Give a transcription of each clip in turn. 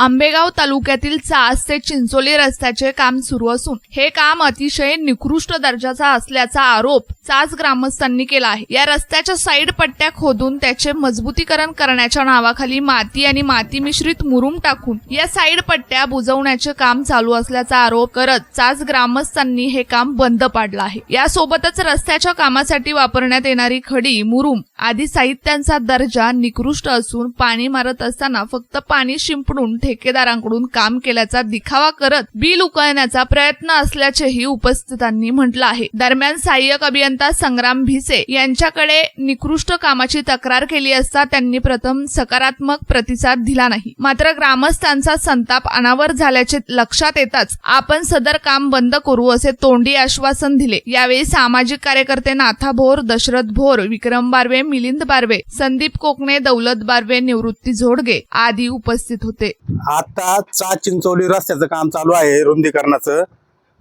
आंबेगाव तालुक्यातील चास ते चिंचोली रस्त्याचे काम सुरू असून हे काम अतिशय निकृष्ट दर्जाचा असल्याचा आरोप चास ग्रामस्थांनी केला आहे. या रस्त्याच्या साईड पट्ट्या खोदून त्याचे मजबूतीकरण करण्याच्या नावाखाली माती आणि माती मिश्रित मुरुम टाकून या साईड पट्ट्या बुजवण्याचे काम चालू असल्याचा आरोप करत चास ग्रामस्थांनी हे काम बंद पाडलं आहे. यासोबतच रस्त्याच्या कामासाठी वापरण्यात येणारी खडी मुरुम आदी साहित्यांचा दर्जा निकृष्ट असून पाणी मारत असताना फक्त पाणी शिंपडून ठेकेदारांकडून काम केल्याचा दिखावा करत बिल उकळण्याचा प्रयत्न असल्याचेही उपस्थितांनी म्हटलं आहे. दरम्यान सहाय्यक अभियंता संग्राम भिसे यांच्याकडे निकृष्ट कामाची तक्रार केली असता त्यांनी प्रथम सकारात्मक प्रतिसाद दिला नाही. मात्र ग्रामस्थांचा संताप अनावर झाल्याचे लक्षात येताच आपण सदर काम बंद करू असे तोंडी आश्वासन दिले. यावेळी सामाजिक कार्यकर्ते नाथा भोर दशरथ भोर विक्रम बारवे मिलिंद बारवे संदीप कोकणे दौलत बारवे निवृत्ती झोडगे आदी उपस्थित होते. आता चा चिंचोली रस्त्याचं काम चालू आहे रुंदीकरणाचं.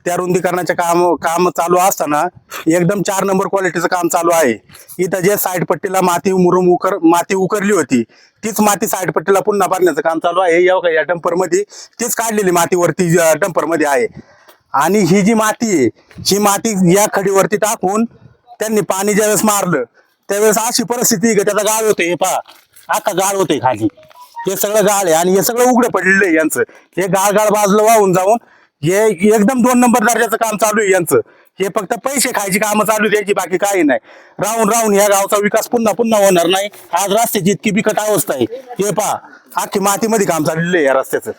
त्या रुंदीकरणाचे काम काम चालू असताना एकदम चार नंबर क्वालिटीचं काम चालू आहे. इथं जे साईड पट्टीला माती मुरुम उकर माती उकरली होती तीच माती साईड पट्टीला पुन्हा भरण्याचं काम चालू आहे. या बघा, या डंपरमध्ये तीच काढलेली माती वरती डंपरमध्ये आहे. आणि ही जी माती आहे ही माती या खडीवरती टाकून त्यांनी पाणी ज्यावेळेस मारलं त्यावेळेस अशी परिस्थिती का की? त्याचा गाळ होते हे पहा. आता गाळ होते खाली. हे सगळं गाळ आहे आणि हे सगळं उघडं पडलेलं आहे यांचं. हे गाळ गाळ बाजलं वाहून जाऊन हे एकदम दोन नंबर दर्जाचं काम चालू आहे यांचं. हे फक्त पैसे खायची कामं चालू आहे त्यांची बाकी काही नाही. राहून राहून या गावचा विकास पुन्हा पुन्हा होणार नाही. आज रस्त्याची इतकी बिकट अवस्था आहे. हे पहा अख्खी मातीमध्ये काम चाललेलं आहे या रस्त्याचं.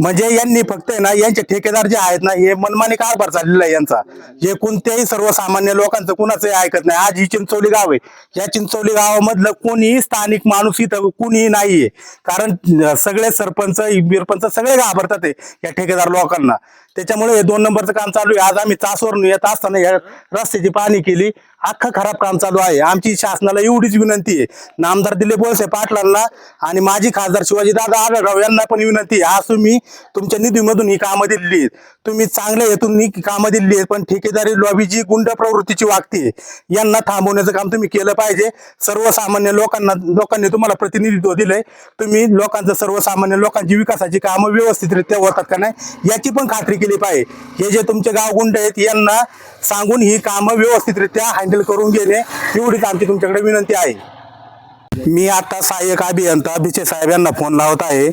म्हणजे यांनी फक्त ना यांचे ठेकेदार जे आहेत ना हे मनमानी कारभार चाललेला आहे यांचा. हे कोणत्याही सर्वसामान्य लोकांचं कुणाचंही ऐकत नाही. आज ही चिंचोली गाव आहे. या चिंचोली गावामधलं कोणीही स्थानिक माणूस इथं कुणीही नाहीये. कारण सगळे सरपंच बिरपंच सगळे घाबरतात या ठेकेदार लोकांना. त्याच्यामुळे हे दोन नंबरचं काम चालू आहे. आज आम्ही चासवरून येत असताना या रस्त्याची पाहणी केली. अख्खं खराब काम चालू आहे. आमची शासनाला एवढीच विनंती आहे. नामदार दिलीप वळसे पाटलांना आणि माजी खासदार शिवाजी दादा आढळराव यांना पण विनंती आहे. आज तुम्ही तुमच्या निधीमधून ही कामं दिलेली आहेत. तुम्ही चांगल्या हेतून ही कामं दिलेली आहेत पण ठेकेदारी लॉबी जी गुंड प्रवृत्तीची वागते यांना थांबवण्याचं काम तुम्ही केलं पाहिजे. सर्वसामान्य लोकांना लोकांनी तुम्हाला प्रतिनिधित्व दिलंय. तुम्ही लोकांचं सर्वसामान्य लोकांची विकासाची कामं व्यवस्थितरित्या होतात का नाही याची पण खात्री केली पाहिजे. हे जे तुमचे गाव गुंड आहेत यांना सांगून ही कामं व्यवस्थितरित्या हँडल करून घेणे एवढीच आमची तुमच्याकडे विनंती आहे. मी आता सहाय्यक अभियंता बिचे साहेब यांना फोन लावत आहे.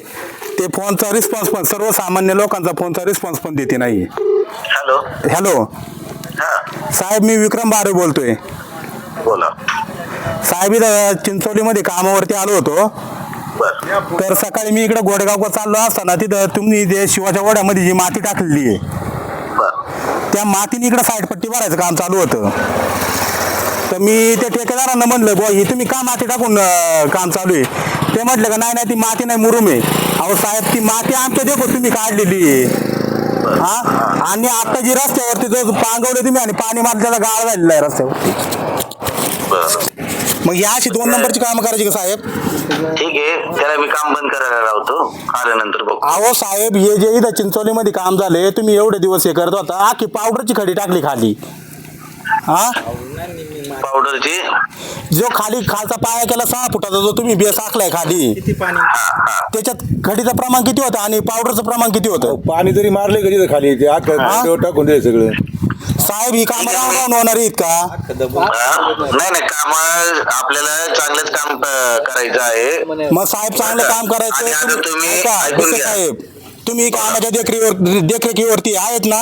ते फोनचा रिस्पॉन्स पण सर्वसामान्य लोकांचा फोनचा रिस्पॉन्स पण देते नाही हॅलो हॅलो साहेब मी विक्रम बारे बोलतोय. बोला. साहेब इथं चिंचोलीमध्ये कामावरती आलो होतो. तर सकाळी मी इकडे गोडेगावला चाललो असताना तिथं तुम्ही जे शिवाच्या ओढ्यामध्ये जी माती टाकलेली आहे त्या मातीने इकडे साईड पट्टी भरायचं काम चालू होतं. तर मी त्या ठेकेदारांना म्हणलं बुवा ही तुम्ही का माती टाकून अं, काम चालू आहे? ते म्हटलं का नाही नाही ती माती नाही मुरुम आहे. अहो साहेब ती माती आमच्या देखो तुम्ही काढलेली आहे. हा? आणि आता जी रस्त्यावरती जो पांगवले तुम्ही आणि पाणी मारलं त्याचा गाळ झालेला आहे रस्त्यावरती. बर. मग या अशी दोन नंबरची कामं करायची का साहेब? ठीक आहे त्याला मी काम बंद करायला लावतो. आल्यानंतर बघ. अहो साहेब हे जे इथं चिंचोलीमध्ये काम झाले तुम्ही एवढे दिवस हे करत होता आखी पावडरची खडी टाकली खाली. हा? पावडरची जो खाली खालचा पाया केला सहा फुटाचा जो तुम्ही बेस आखलाय खाली त्याच्यात खडीचं प्रमाण किती होतं आणि पावडरचं प्रमाण किती होतं? पाणी जरी मारले कधी खाली ते आग टाकून दिले सगळं. साहेब ही कामं राहून राहून होणार आहेत का? नाही नाही काम आपल्याला चांगलंच काम अं, करायचं आहे. मग साहेब चांगलं काम करायचं आणि आता तुम्ही ऐका, ऐकून भिसे घ्या. साहेब. तुम्ही कामाच्या देखरेखीवर देखरेखीवरती आहेत ना?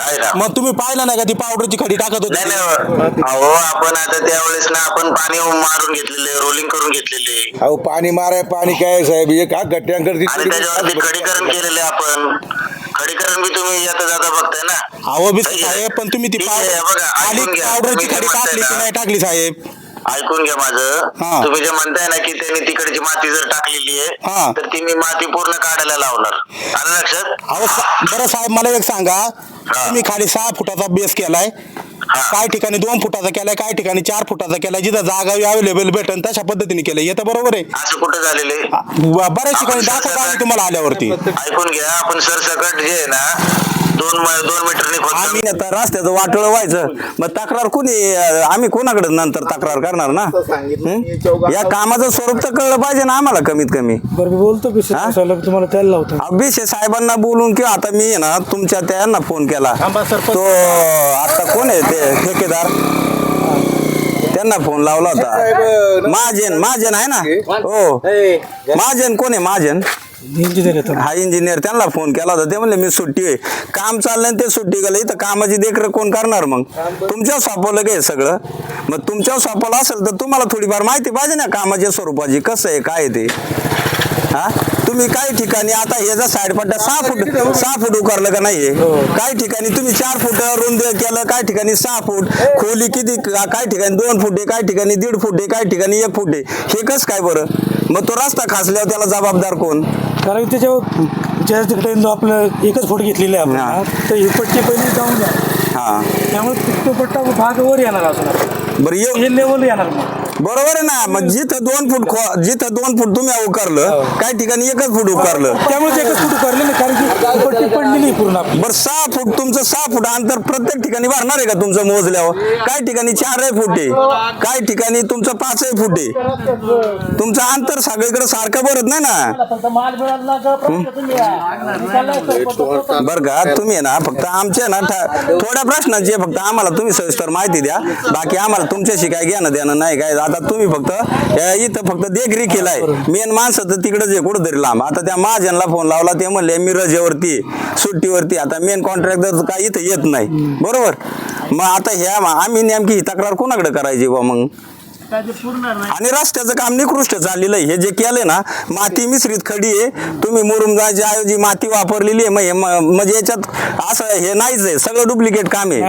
आहे ना. मग तुम्ही पाहिलं नाही का ती पावडरची खडी टाकत नाही होती नाही अहो आपण आता त्यावेळेस ना आपण पाणी मारून घेतलेले रोलिंग करून घेतलेले. अहो पाणी माराय पाणी काय साहेब? एक आणि त्याच्यावरती खडीकरण केलेले आपण. खडीकरण बी तुम्ही आता जाता बघताय ना. अहो भिसे साहेब पण तुम्ही ती ठीक आहे, बघा, ऐकून घ्या. पावडरची तुम्ही जे खडी टाकली की ना, नाही टाकली साहेब? ऐकून घ्या हा. माझं तुम्ही जे म्हणताय ना की त्यांनी तिकडची माती जर टाकलेली हा. आहे तर ती मी माती पूर्ण काढायला लावणार. आलं लक्षात? अहो सा- बरं साहेब मला एक सांगा. तुम्ही खाली सहा फुटाचा बेस केलाय. काही ठिकाणी दोन फुटाचा केलाय काही ठिकाणी चार फुटाचा केलाय जिथं जागा अवेलेबल भेटन तशा पद्धतीने केलंय. येतं बरोबर आहे. असं कुठं झालेलं आहे? ब- बऱ्याच ठिकाणी दाखवतो आम्ही तुम्हाला आल्यावरती. ऐकून घ्या आपण सरसकट जे आहे ना दोन मा- दोन मीटरने खोदतो आम्ही आता रस्त्याचं वाटोळ व्हायचं. मग तक्रार कोणी आम्ही कोणाकडे नंतर तक्रार करणार ना? हं? या कामाचं स्वरूप तर कळलं पाहिजे ना आम्हाला कमीत कमी. बरं मी बोलतो की तुम्हाला त्याला लावतो. अभिषेक साहेबांना बोलून किंवा आता मी आहे ना तुमच्या त्यांना फोन केला. तो आता कोण आहे ते? ठेकेदार? त्यांना फोन लावला होता. महाजन महाजन आहे ना? हो. महाजन कोण आहे? महाजन? इंजिनियर येतो हा इंजिनियर त्यांना फोन केला होता. ते म्हणले मी सुट्टी आहे. काम चाललंय ते सुट्टी गेलं. इथं कामाची देखरेख कोण करणार मग? तुमच्या सोपवलं काय सगळं? मग तुमच्या सोपवलं असेल तर तुम्हाला थोडीफार माहिती पाहिजे ना कामाच्या स्वरूपाची कसं आहे काय आहे ते. हा? तुम्ही काही ठिकाणी आता हे जर साईड पट्ट्या सहा फूट सहा फूट उकारलं का नाहीये? काही ठिकाणी तुम्ही चार फूट रुंद केलं काही ठिकाणी सहा फूट. खोली किती काही ठिकाणी दोन फूट आहे काही ठिकाणी दीड फूट आहे काही ठिकाणी एक फूट आहे. हे कसं काय बरं? मग तो रस्ता खासल्यावर त्याला जबाबदार कोण? कारण की त्याच्यावर ज्या तिकडे जो आपलं एकच फोट घेतलेले आहे हा. आपण तर पट्टी पहिली जाऊन द्या. हा. त्यामुळे तो पट्टा भाग वर येणार असणार. बरं हे लेवल येणार मग. बरोबर आहे ना? मग जिथं दोन फूट खो जिथं दोन फूट तुम्ही उकारलं काही ठिकाणी एकच फूट उकारलं. त्यामुळे एकच फूट करले ना कारण की ही पट्टी पडलेली आहे पूर्ण आपली. बरं सहा फूट तुमचं सहा फूट अंतर प्रत्येक ठिकाणी भरणार आहे का तुमचं मोजल्यावर? काही ठिकाणी चारही फूट आहे काही ठिकाणी तुमचं पाचही फूट आहे. तुमचं अंतर सगळीकडे सारखं भरत नाही ना? बरं का तुम्ही आहे ना फक्त आमच्या ना ठा- थोड्या प्रश्नांची आहे, फक्त आम्हाला तुम्ही सविस्तर माहिती द्या. बाकी आम्हाला तुमच्याशी काय घेणं देणं नाही काय आता तुम्ही फक्त इथं फक्त देखरेख केलाय. मेन माणसं तर तिकडंच आहे कुठंतरी लांब. आता त्या महाजनला फोन लावला ते म्हणले मी रजेवरती सुट्टीवरती आता मेन कॉन्ट्रॅक्टर काय इथं येत नाही. बरोबर? मग आता ह्या आम्ही नेमकी ही तक्रार कोणाकडे करायची बा मग? आणि रस्त्याचं काम निकृष्ट चाललेलं आहे. हे जे केलंय ना माती मिश्रित खडी आहे. तुम्ही मुरुमगाच्या ऐवजी माती वापरलेली आहे. म्हणजे याच्यात असं हे नाहीच आहे. सगळं डुप्लिकेट काम आहे.